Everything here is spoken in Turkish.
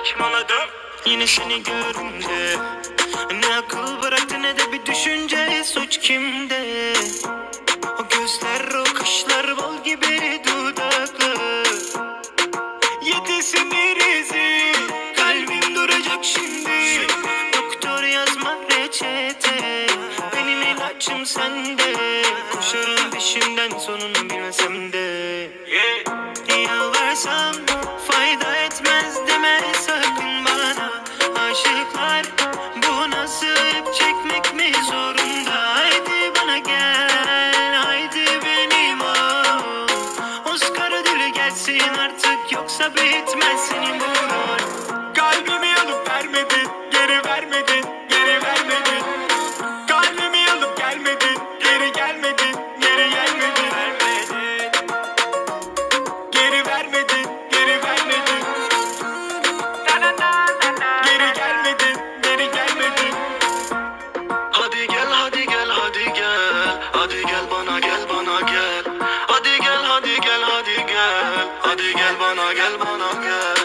saçmaladım. Yine seni görünce Ne akıl bıraktı ne de bir düşünce. Suç kimde? O gözler o kaşlar bal gibi dudaklı. Yedi sinirizi Kalbim duracak şimdi. Doktor yazma reçete. Benim ilacım sende. Koşarım peşinden sonunu bilmesem de bu nasıl çekmek mi zorunda? Bana gel haydi benim ol Oscar ödülü gelsin artık yoksa bitmez bu rol. Kalbimi alıp vermedin geri vermedin Hadi gel bana gel bana gel. Hadi gel hadi gel hadi gel. Hadi gel bana gel bana gel